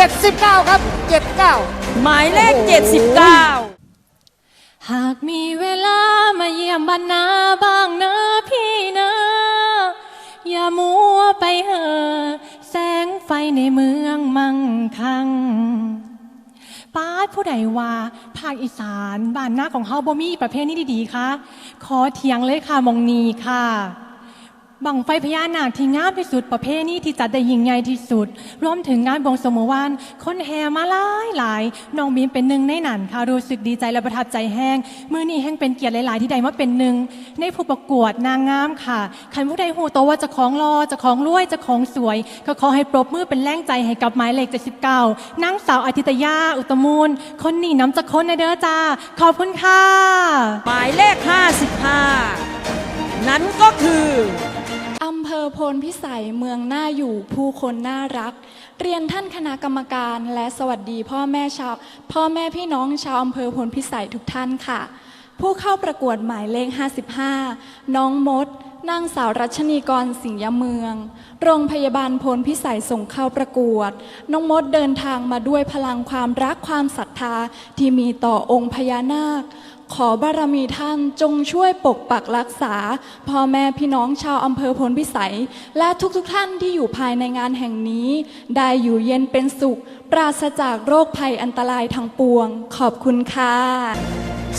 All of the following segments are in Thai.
79 ครับ79หมายเลขโอ้โห79 หากมีเวลามาเยี่ยมบ้านนาบ้างนะพี่นะ อย่ามัวไปเหอะแสงไฟในเมืองมั่งคังป้าดผู้ใดว่าภาคอีสานบ้านนาของเฮาบ่มีประเภทนี้ดีๆคะขอเถียงเลยค่ะมองนีค่ะ บังไฟพญานาคที่งามที่สุดประเภทนี้ที่จัดได้ยิ่งใหญ่ที่สุด รวมถึงงานบวงสรวงเมื่อวานคนแห่มาหลายหลายน้องบีมเป็นหนึ่งในนั้นค่ะรู้สึกดีใจและประทับใจแห้งมือนี้แห้งเป็นเกียรติหลาย ๆ ที่ได้มาเป็นหนึ่งในผู้ประกวดนางงามค่ะใครผู้ใดหูโตวว่าจะของรอจะของรวยจะของสวย ก็ขอให้ปรบมือเป็นแรงใจให้กับหมายเลข79นางสาวอาทิตยาอุตมูล คนนี้น้ำจะคนในเด้อจ้าขอบคุณค่ะหมายเลข 55 นั้นก็คือ พนพิสัยเมืองน่าอยู่ผู้คนน่ารัก เรียนท่านคณะกรรมการ และสวัสดีพ่อแม่ชาวพ่อแม่พี่น้องชาวอำเภอโพนพิสัยทุกท่านค่ะ ผู้เข้าประกวดหมายเลข 55 น้องมดนางสาวรัชนีกรสิงห์ยเมือง โรงพยาบาลโพนพิสัยส่งเข้าประกวด น้องมดเดินทางมาด้วยพลังความรักความศรัทธาที่มีต่อองค์พญานาค ขอบารมีท่านจงช่วยปกปักรักษาพ่อแม่พี่น้องชาวอำเภอพลพิสัย และทุกๆทท่านที่อยู่ภายในงานแห่งนี้ ได้อยู่เย็นเป็นสุข ปราศจากโรคภัยอันตรายทั้งปวง ขอบคุณค่ะ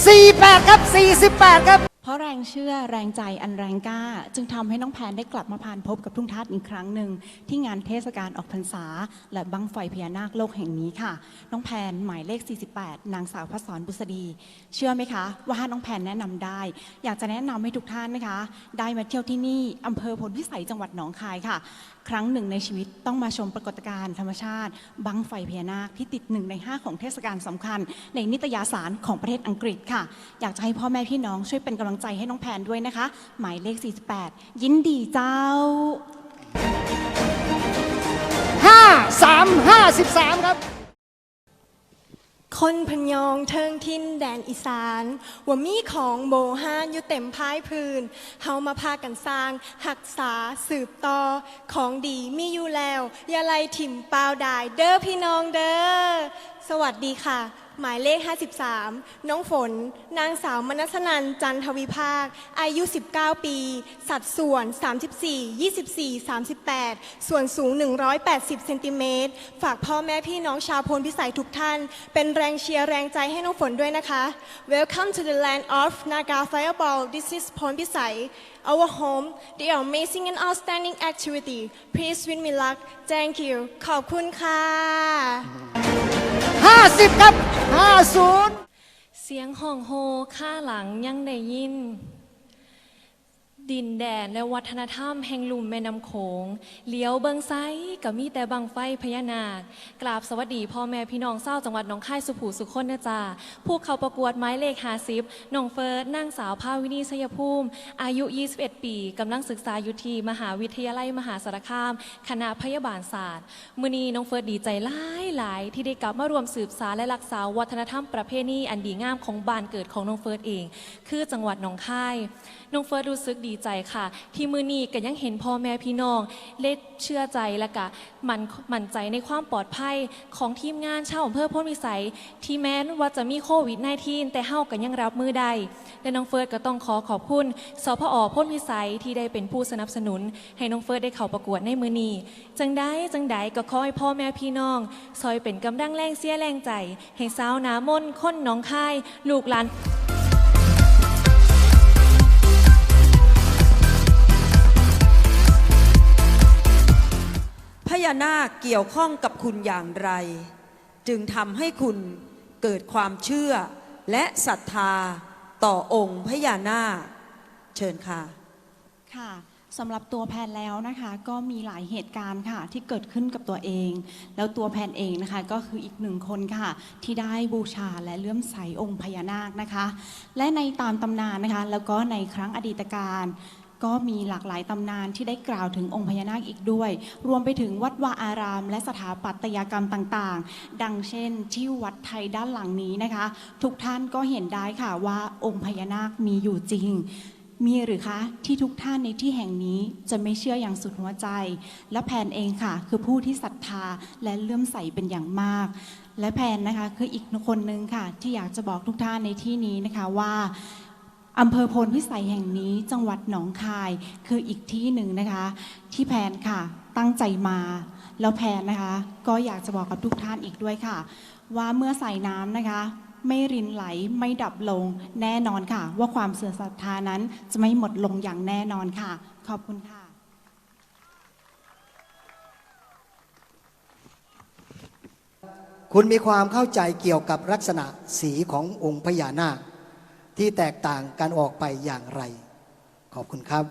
48 ครับ 48 ครับ เพราะแรงเชื่อแรงใจอันแรงกล้า จึงทำให้น้องแพนได้กลับมาผ่านพบกับทุ่งทัศน์อีกครั้งหนึ่ง ที่งานเทศกาลออกพรรษา และบังไฟพญานาคโลกแห่งนี้ค่ะ น้องแพนหมายเลข 48 นางสาวพศรบุษดี เชื่อไหมคะ ว่าน้องแพนแนะนำได้ อยากจะแนะนำให้ทุกท่านนะคะ ได้มาเที่ยวที่นี่อำเภอพลพิสัยจังหวัดหนองคายค่ะครั้งหนึ่งในชีวิตต้องมาชมปรากฏการณ์ธรรมชาติบังไฟพญานาคที่ติดหนึ่งในห้าของเทศกาลสำคัญ ในนิตยสารของประเทศอังกฤษค่ะ อยากจะให้พ่อแม่พี่น้องช่วยเป็นกำลังใจให้น้องแพนด้วยนะคะ หมายเลข 48 ยินดีเจ้า 53 53 ครับ คนพยองเทิงทินแดนอีสาน ว่ามีของโบฮานอยู่เต็มพายพื้น เฮามาพากันสร้าง หักษาสืบต่อ ของดีมีอยู่แล้ว อย่าไลถิ่มเปล่าดายเด้อพี่น้องเด้อ สวัสดีค่ะ หมายเลข 53 น้องฝน นางสาวมนัสนันจันทวิภาค อายุ 19 ปี สัดส่วน 34 24 38 ส่วนสูง 180 เซนติเมตร ฝากพ่อแม่พี่น้องชาวพลพิสัยทุกท่าน เป็นแรงเชียร์แรงใจให้น้องฝนด้วยนะคะ Welcome to the land of Naga Fireball This is พลพิสัย Our home the amazing and outstanding activity Please wish me luck Thank you ขอบคุณค่ะ50 ครับ 50 เสียงห้องโฮข้าหลังยังได้ยิน ดินแดนและวัฒนธรรมแห่งลุ่มแม่น้ำโขงเลี้ยวเบิงไซก็มีแต่บังไฟพญานาค กราบสวัสดีพ่อแม่พี่น้องเศร้าจังหวัดหนองคายสุขูสุขคนนะจ๊ะผู้เข้าประกวดไม้เลขหาสิบน้องเฟิร์สนางสาวภาวินีชัยภูมิ อายุ 21 ปีกำลังศึกษาอยู่ที่มหาวิทยาลัยมหาสารคาม คณะพยาบาลศาสตร์มือนีน้องเฟิร์สดีใจหลายหลายที่ได้กลับมารวมสืบสารและรักษาวัฒนธรรมประเพณีอันดีงามของบ้านเกิดของน้องเฟิร์สเอง คือจังหวัดหนองคายน้องเฟิร์สรู้สึกดีใจค่ะ ที่มือนี้ก็ยังเห็นพ่อแม่พี่น้อง เล็ดเชื่อใจและกะมันมั่นใจในความปลอดภัยของทีมงานชาวอำเภอพ้นวิสัย ที่แม้นว่าจะมีโควิด -19 แต่เฮาก็ยังรับมือได้ และน้องเฟิร์สก็ต้องขอขอบคุณสพอพ้นวิสัยที่ได้เป็นผู้สนับสนุน ให้น้องเฟิร์สได้เข้าประกวดในมือนี้จังได้จังใดก็ขอให้พ่อแม่พี่น้อง ซอยเป็นกำลังแรงเสียแรงใจให้สาวหนามนคนน้องคาย ลูกหลาน พญานาคเกี่ยวข้องกับคุณอย่างไร จึงทำให้คุณเกิดความเชื่อและศรัทธาต่อองค์พญานาค เชิญค่ะ ค่ะสำหรับตัวแพนแล้วนะคะก็มีหลายเหตุการณ์ค่ะที่เกิดขึ้นกับตัวเอง แล้วตัวแพนเองนะคะก็คืออีกหนึ่งคนค่ะ ที่ได้บูชาและเลื่อมใสองค์พญานาคนะคะ และในตามตำนานนะคะ แล้วก็ในครั้งอดีตการ ก็มีหลากหลายตำนานที่ได้กล่าวถึงองค์พญานาคอีกด้วย รวมไปถึงวัดวาอาราม และสถาปัตยกรรมต่างๆ ดังเช่น ที่วัดไทยด้านหลังนี้นะคะ ทุกท่านก็เห็นได้ค่ะว่าองค์พญานาคมีอยู่จริงมีหรือคะ ที่ทุกท่านในที่แห่งนี้จะไม่เชื่ออย่างสุดหัวใจ และแพนเองค่ะ คือผู้ที่ศรัทธาและเลื่อมใสเป็นอย่างมาก และแพนนะคะคืออีกคนนึงค่ะ ที่อยากจะบอกทุกท่านในที่นี้นะคะว่า อำเภอโพนพิสัยแห่งนี้จังหวัดหนองคายคืออีกที่หนึ่งนะคะ ที่แพนค่ะตั้งใจมาแล้วแพนนะคะ ก็อยากจะบอกกับทุกท่านอีกด้วยค่ะ ว่าเมื่อใส่น้ำนะคะ ไม่รินไหลไม่ดับลงแน่นอนค่ะ ว่าความเสื่อศรัทธานั้นจะไม่หมดลงอย่างแน่นอนค่ะ ขอบคุณค่ะ คุณมีความเข้าใจเกี่ยวกับลักษณะสีขององค์พญานาค ที่แตกต่างกันออกไปอย่างไร ขอบคุณครับ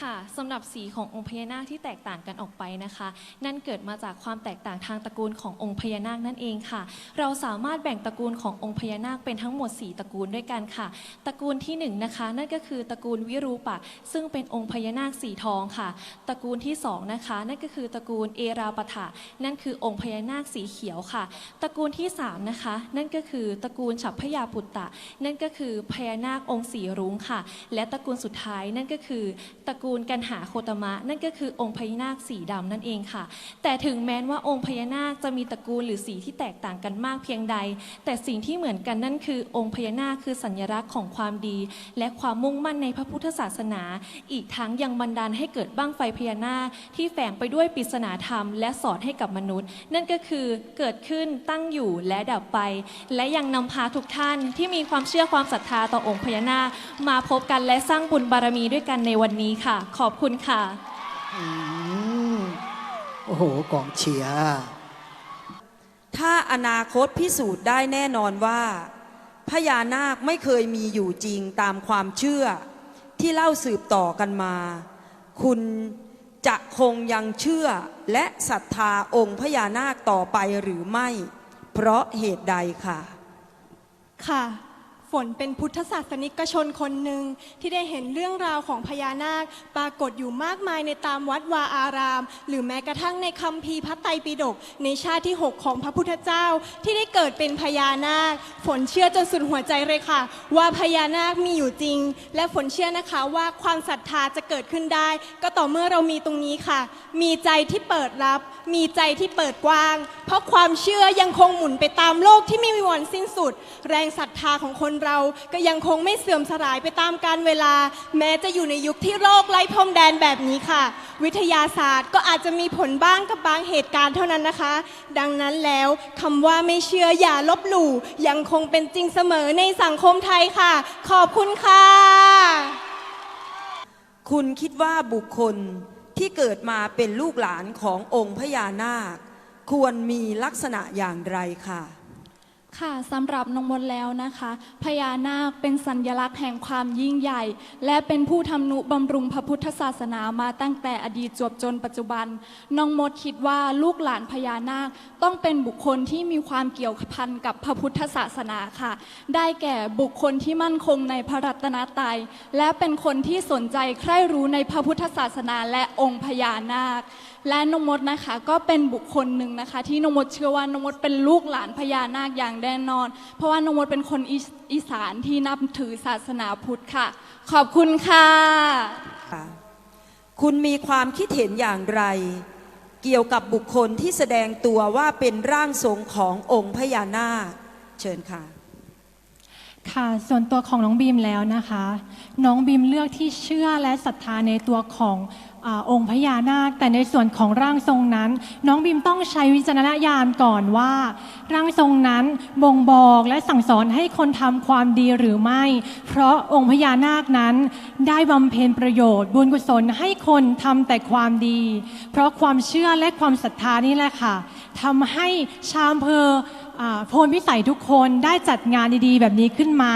ค่ะสำหรับสีขององค์พญานาคที่แตกต่างกันออกไปนะคะ นั่นเกิดมาจากความแตกต่างทางตระกูลขององค์พญานาคนั่นเองค่ะ เราสามารถแบ่งตระกูลขององค์พญานาคเป็นทั้งหมด 4 ตระกูลด้วยกันค่ะ ตระกูลที่1นงนะคะนั่นก็คือตระกูลวิรูปะ ซึ่งเป็นองค์พญานาคสีทองค่ะ ตระกูลที่สองนะคะนั่นก็คือตระกูลเอราปะทะนั่นคือองค์พญานาคสีเขียวค่ะ ตระกูลที่สามนะคะนั่นก็คือตระกูลฉัพพยาปุตตะ นั่นก็คือพญานาคองค์สีรุ้งค่ะ และตระกูลสุดท้ายนั่นก็คือตระกูลกันหาโคตมะ นั่นก็คือองค์พญานาคสีดำนั่นเองค่ะ แต่ถึงแม้ว่าองค์พญานาคจะมีตระกูลหรือสีที่แตกต่างกันมากเพียงใด แต่สิ่งที่เหมือนกันนั่นคือองค์พญานาคคือสัญลักษณ์ของความดี และความมุ่งมั่นในพระพุทธศาสนา อีกทั้งยังบันดาลให้เกิดบ้างไฟพญานาคที่แฝงไปด้วยปริศนาธรรม และสอนให้กับมนุษย์ นั่นก็คือเกิดขึ้นตั้งอยู่และดับไป และยังนำพาทุกท่านที่มีความเชื่อความศรัทธาต่อองค์พญานาคมาพบกันและสร้างบุญบารมีด้วยกันในวันนี้ค่ะขอบคุณค่ะ อืมโอ้โหกองเชียร์ถ้าอนาคตพิสูจน์ได้แน่นอนว่า พญานาคไม่เคยมีอยู่จริงตามความเชื่อ ที่เล่าสืบต่อกันมา คุณจะคงยังเชื่อและศรัทธาองค์พญานาคต่อไปหรือไม่ เพราะเหตุใดค่ะ ค่ะ ฝนเป็นพุทธศาสนิกชนคนหนึ่งที่ได้เห็นเรื่องราวของพญานาค ปรากฏอยู่มากมายในตามวัดวาอาราม หรือแม้กระทั่งในคัมภีร์พระไตรปิฎกในชาติที่ 6 ของพระพุทธเจ้า ที่ได้เกิดเป็นพญานาค ฝนเชื่อจนสุดหัวใจเลยค่ะ ว่าพญานาคมีอยู่จริง และฝนเชื่อนะคะว่าความศรัทธาจะเกิดขึ้นได้ ก็ต่อเมื่อเรามีตรงนี้ค่ะ มีใจที่เปิดรับ มีใจที่เปิดกว้าง เพราะความเชื่อยังคงหมุนไปตามโลกที่ไม่มีวันสิ้นสุด แรงศรัทธาของคนเรา ก็ยังคงไม่เสื่อมสลายไปตามกาลเวลา แม้จะอยู่ในยุคที่โลกไร้พรมแดนแบบนี้ค่ะ วิทยาศาสตร์ก็อาจจะมีผลบ้างกับบางเหตุการณ์เท่านั้นนะคะ ดังนั้นแล้วคำว่าไม่เชื่ออย่าลบหลู่ยังคงเป็นจริงเสมอในสังคมไทยค่ะ ขอบคุณค่ะ คุณคิดว่าบุคคลที่เกิดมาเป็นลูกหลานขององค์พญานาค ควรมีลักษณะอย่างไรค่ะ ค่ะสำหรับนงมดแล้วนะคะ พญานาคเป็นสัญลักษณ์แห่งความยิ่งใหญ่ และเป็นผู้ทำนุบำรุงพระพุทธศาสนามาตั้งแต่อดีตจวบจนปัจจุบันนงมดคิดว่าลูกหลานพญานาคต้องเป็นบุคคลที่มีความเกี่ยวพันกับพระพุทธศาสนาค่ะ ได้แก่บุคคลที่มั่นคงในพระรัตนตรัยและเป็นคนที่สนใจใคร่รู้ในพระพุทธศาสนาและองค์พญานาค และนงมดนะคะก็เป็นบุคคลหนึ่งนะคะ ที่นงมดเชื่อว่านงมดเป็นลูกหลานพญานาคอย่างแน่นอน เพราะว่านงมดเป็นคนอีสอีสานที่นับถือศาสนาพุทธค่ะ ขอบคุณค่ะ คุณมีความคิดเห็นอย่างไร เกี่ยวกับบุคคลที่แสดงตัวว่าเป็นร่างทรงขององค์พญานาคเชิญค่ะค่ะส่วนตัวของน้องบีมแล้วนะคะ น้องบีมเลือกที่เชื่อและศรัทธาในตัวของ อองค์พญานาค แต่ในส่วนของร่างทรงนั้น น้องบีมต้องใช้วิจารณญาณก่อนว่า ร่างทรงนั้นบ่งบอกและสั่งสอนให้คนทำความดีหรือไม่ เพราะองค์พญานาคนั้น ได้บำเพ็ญประโยชน์ บุญกุศลให้คนทำแต่ความดี เพราะความเชื่อและความศรัทธานี่แหละค่ะทำให้ชาวอำเภอโพลพิสัยทุกคนได้จัดงานดีๆ แบบนี้ขึ้นมา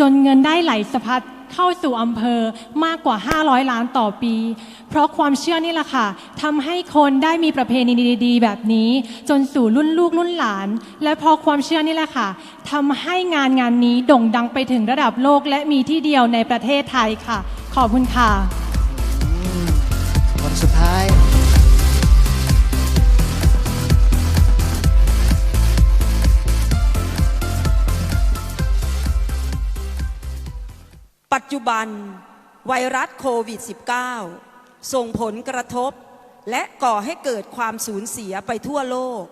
จนเงินได้ไหลสะพัด เข้าสู่อำเภอมากกว่า 500 ล้านต่อปี เพราะความเชื่อนี่แหละค่ะทำให้คนได้มีประเพณีดีๆ แบบนี้ จนสู่รุ่นลูกรุ่นหลาน และพอความเชื่อนี่แหละค่ะทำให้งานงานนี้โด่งดังไปถึงระดับโลก และมีที่เดียวในประเทศไทยค่ะ ขอบคุณค่ะคนสุดท้าย ปัจจุบันไวรัสโควิด -19 ส่งผลกระทบ และก่อให้เกิดความสูญเสียไปทั่วโลก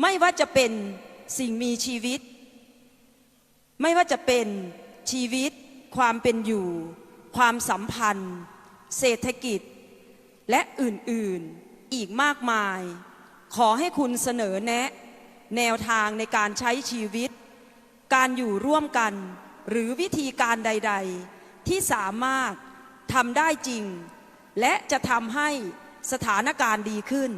ไม่ว่าจะเป็นสิ่งมีชีวิต ไม่ว่าจะเป็นชีวิต ความเป็นอยู่ ความสัมพันธ์ เศรษฐกิจ และอื่นๆอีกมากมาย ขอให้คุณเสนอแนะ แนวทางในการใช้ชีวิต การอยู่ร่วมกัน หรือวิธีการใด ๆ ที่สามารถทำได้จริง และจะทำให้สถานการณ์ดีขึ้น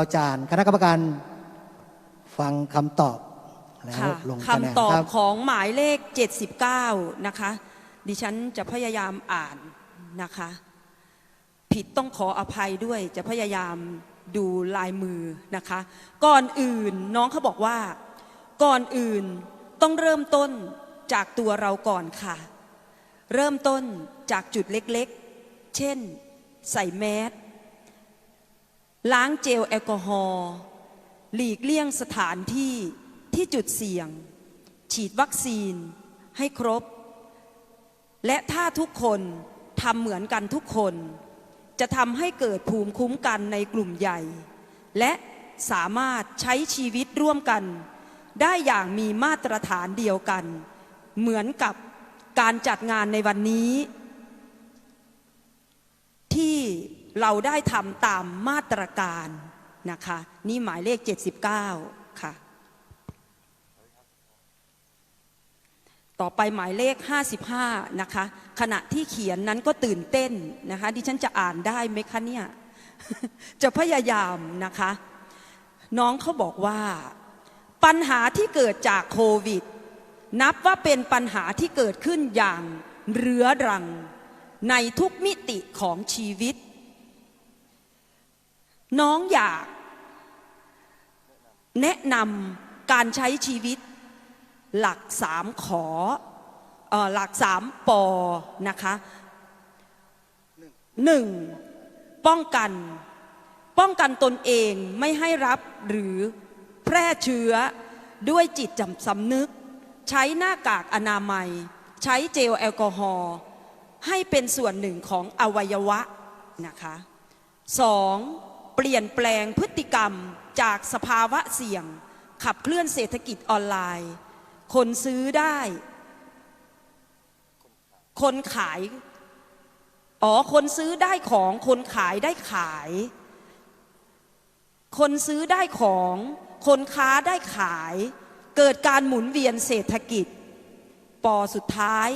เราจานคณะกรรมการฟังคำตอบแล้วค่ะลงคะแนนคำตอบครับ ของหมายเลข 79 นะคะ ดิฉันจะพยายามอ่านนะคะ ผิดต้องขออภัยด้วยจะพยายามดูลายมือนะคะ ก่อนอื่นน้องเขาบอกว่า ก่อนอื่นต้องเริ่มต้นจากตัวเราก่อนค่ะ เริ่มต้นจากจุดเล็กๆ เช่น ใส่แมส ล้างเจลแอลกอฮอล์หลีกเลี่ยงสถานที่ที่จุดเสี่ยง ฉีดวัคซีนให้ครบ และถ้าทุกคนทำเหมือนกันทุกคน จะทำให้เกิดภูมิคุ้มกันในกลุ่มใหญ่ และสามารถใช้ชีวิตร่วมกัน ได้อย่างมีมาตรฐานเดียวกัน เหมือนกับการจัดงานในวันนี้ ที่ เราได้ทำตามมาตรการนะคะ นี่หมายเลข 79 ค่ะ ต่อไปหมายเลข 55 นะคะ ขณะที่เขียนนั้นก็ตื่นเต้นนะคะ ดิฉันจะอ่านได้ไหมคะเนี่ย จะพยายามนะคะ น้องเขาบอกว่า ปัญหาที่เกิดจากโควิด นับว่าเป็นปัญหาที่เกิดขึ้นอย่างเรื้อรังในทุกมิติของชีวิต น้องอยาก แนะนำการใช้ชีวิต หลักสามขอออหลักสามปอนะคะหนึ่งป้องกัน ป้องกันตนเองไม่ให้รับหรือแพร่เชื้อด้วยจิตจำสำนึก ใช้หน้ากากอนามัย ใช้เจลแอลกอฮอล์ให้เป็นส่วนหนึ่งของอวัยวะนะคะสอง เปลี่ยนแปลงพฤติกรรมจากสภาวะเสี่ยง ขับเคลื่อนเศรษฐกิจออนไลน์ คนซื้อได้ คนขาย อ๋อ คนซื้อได้ของคนขายได้ขาย คนซื้อได้ของ คนค้าได้ขาย เกิดการหมุนเวียนเศรษฐกิจ ปอสุดท้าย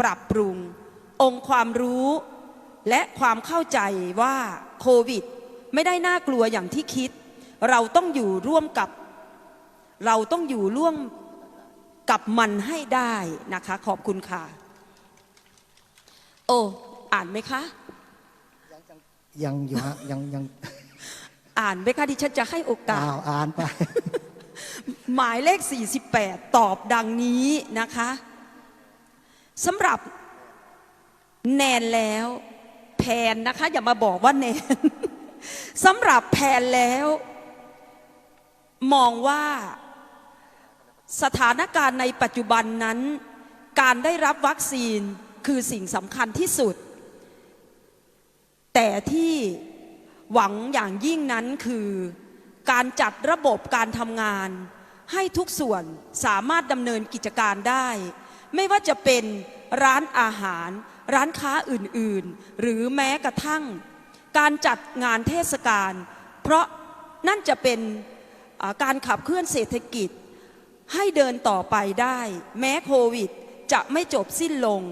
ปรับปรุง องค์ความรู้ และความเข้าใจว่าโควิด ไม่ได้น่ากลัวอย่างที่คิด เราต้องอยู่ร่วมกับ เราต้องอยู่ร่วมกับมันให้ได้นะคะ ขอบคุณค่ะ โอ้อ่านไหมคะ ยังอยู่ฮะยังยังอ่านไหมคะดิฉันจะให้โอกาสอ้าวอ่านไป หมายเลข 48 ตอบดังนี้นะคะสำหรับแนนแล้ว แพนนะคะ อย่ามาบอกว่าแนน สำหรับแพนแล้ว มองว่าสถานการณ์ในปัจจุบันนั้น การได้รับวัคซีนคือสิ่งสำคัญที่สุด แต่ที่หวังอย่างยิ่งนั้นคือการจัดระบบการทำงาน ให้ทุกส่วนสามารถดำเนินกิจการได้ ไม่ว่าจะเป็นร้านอาหาร ร้านค้าอื่นๆ หรือแม้กระทั่ง การจัดงานเทศกาล เพราะนั่นจะเป็นการขับเคลื่อนเศรษฐกิจ ให้เดินต่อไปได้ แม้โควิดจะไม่จบสิ้นลง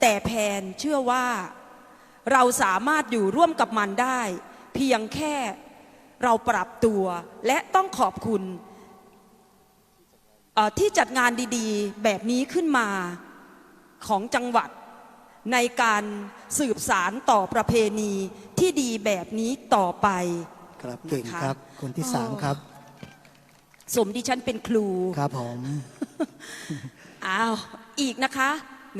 แต่แพนเชื่อว่า เราสามารถอยู่ร่วมกับมันได้ เพียงแค่เราปรับตัวและต้องขอบคุณที่จัดงานดีๆ แบบนี้ขึ้นมาของจังหวัด ในการสืบสารต่อประเพณีที่ดีแบบนี้ต่อไป ครับเก่งนะคะครับ คนที่สามครับ สมดิฉันเป็นครูครับผมอ้าวอีกนะคะ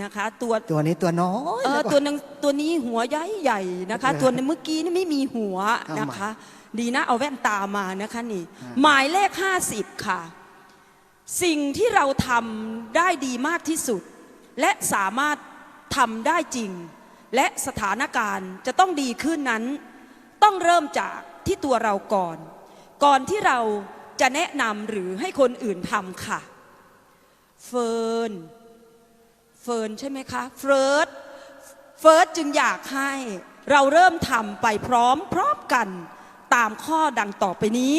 นะคะตัวตัวนี้ตัวน้อยเออแล้วก็ตัวนึงตัวนี้หัวใหญ่ใหญ่ๆนะคะครับตัวในเมื่อกี้นี่ไม่มีหัวเอานะใหม่คะ ดีนะเอาแว่นตามานะคะนี่ หมายเลข50ค่ะ สิ่งที่เราทำได้ดีมากที่สุด และสามารถ ทำได้จริง และสถานการณ์จะต้องดีขึ้นนั้น ต้องเริ่มจากที่ตัวเราก่อน ก่อนที่เราจะแนะนำหรือให้คนอื่นทำค่ะ เฟิร์นเฟิร์นใช่ไหมคะเฟิร์สเฟิร์สจึงอยากให้เราเริ่มทำไปพร้อมพร้อมกันตามข้อดังต่อไปนี้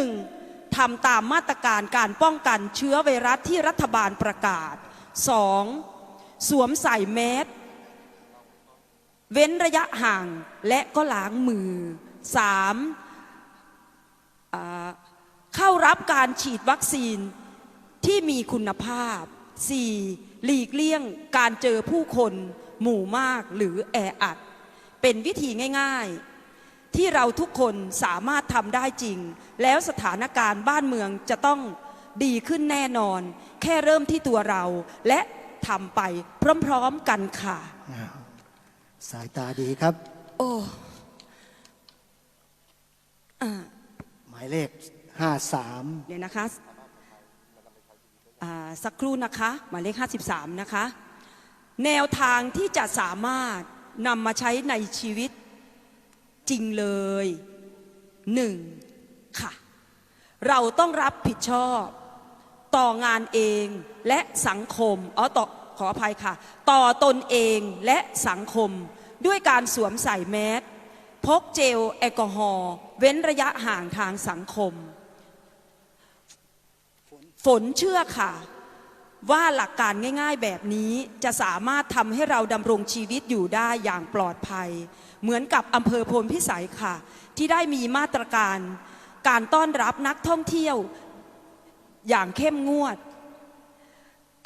1. ทำตามมาตรการการป้องกันเชื้อไวรัสที่รัฐบาลประกาศ 2. สวมใส่แมสเว้นระยะห่างและก็ล้างมือ 3. อ่าเข้ารับการฉีดวัคซีนที่มีคุณภาพ 4. หลีกเลี่ยงการเจอผู้คนหมู่มากหรือแออัด เป็นวิธีง่ายๆ ที่เราทุกคนสามารถทำได้จริง แล้วสถานการณ์บ้านเมืองจะต้องดีขึ้นแน่นอน แค่เริ่มที่ตัวเราและ ทำไป พร้อมๆกันค่ะ อ้าวสายตาดีครับ โอ้หมายเลขห้าสามเดี๋ยวนะคะอ่าสักครู่นะคะหมายเลข 53 นะคะ แนวทางที่จะสามารถนำมาใช้ในชีวิตจริงเลยหนึ่งค่ะ เราต้องรับผิดชอบ ต่องานเองและสังคมอ๋อต่อ ขออภัยค่ะ ต่อตนเองและสังคม ด้วยการสวมใส่แมสพกเจลแอลกอฮอล์เว้นระยะห่างทางสังคม ฝนเชื่อค่ะ ว่าหลักการง่ายๆแบบนี้จะสามารถทำให้เราดำรงชีวิตอยู่ได้อย่างปลอดภัย เหมือนกับอำเภอพลพิสัยค่ะ ที่ได้มีมาตรการการต้อนรับนักท่องเที่ยวอย่างเข้มงวด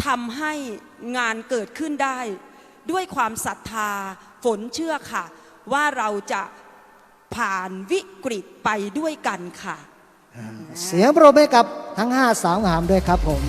ทำให้งานเกิดขึ้นได้ ด้วยความศรัทธาฝนเชื่อค่ะ ว่าเราจะผ่านวิกฤตไปด้วยกันค่ะ เสียงปรบมือกับทั้งห้าสาวงามด้วยครับผม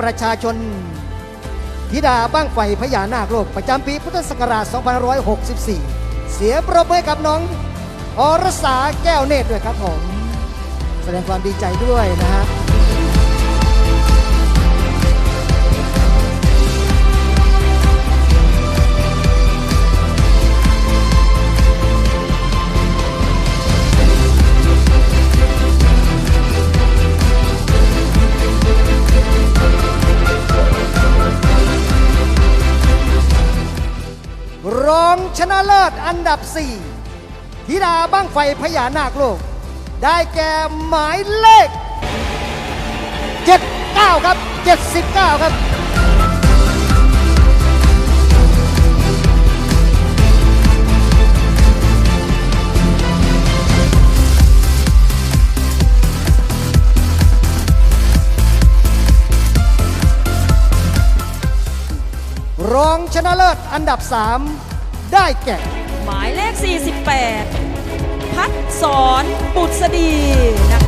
ประชาชนธิดาบ้างไฟพญานาคโลก ประจำปีพุทธศักราช 2564 เสียปรบมือกับน้องอรสาแก้วเนตรด้วยครับผม แสดงความดีใจด้วยนะฮะ ชนะเลิศอันดับ 4 ธิดาบ้างไฟพญานาคโลก ได้แก่หมายเลข 79 ครับ 79 ครับรองชนะเลิศอันดับ 3 ได้แก่ หมายเลข 48 พัดสอนบุษดีนะ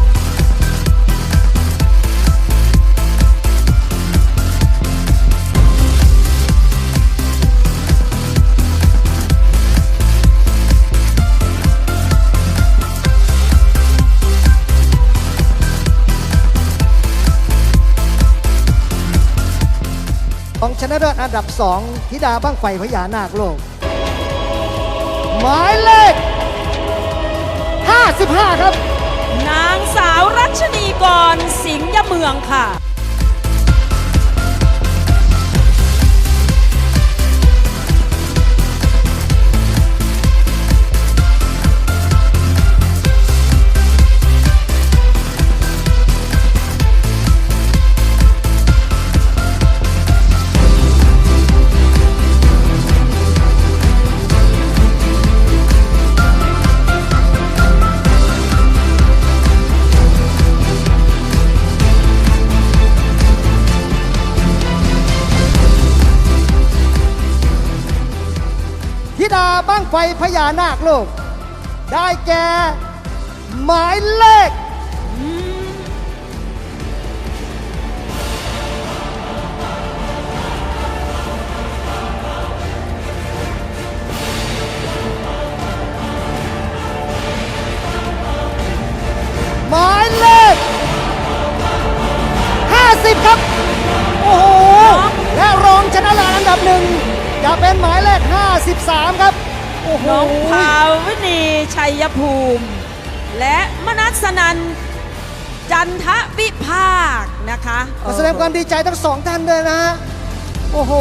รองชนะเลิศอันดับ 2 ธิดาบ้างไฟพญานาคโลก หมายเลข55 ครับ นางสาวรัชนีกรสิงห์ยเมืองค่ะ ไฟพญานาคโลกได้แก่ หมายเลขหมายเลข 50 ครับ โอ้โห และรองชนะเลิศอันดับหนึ่งจะเป็นหมายเลข 53 ครับ น้องภาวินีชัยภูมิ และมนัสนันจันทวิภาคนะคะ ขอแสดงความดีใจทั้งสองท่านเลยนะฮะ โอ้โห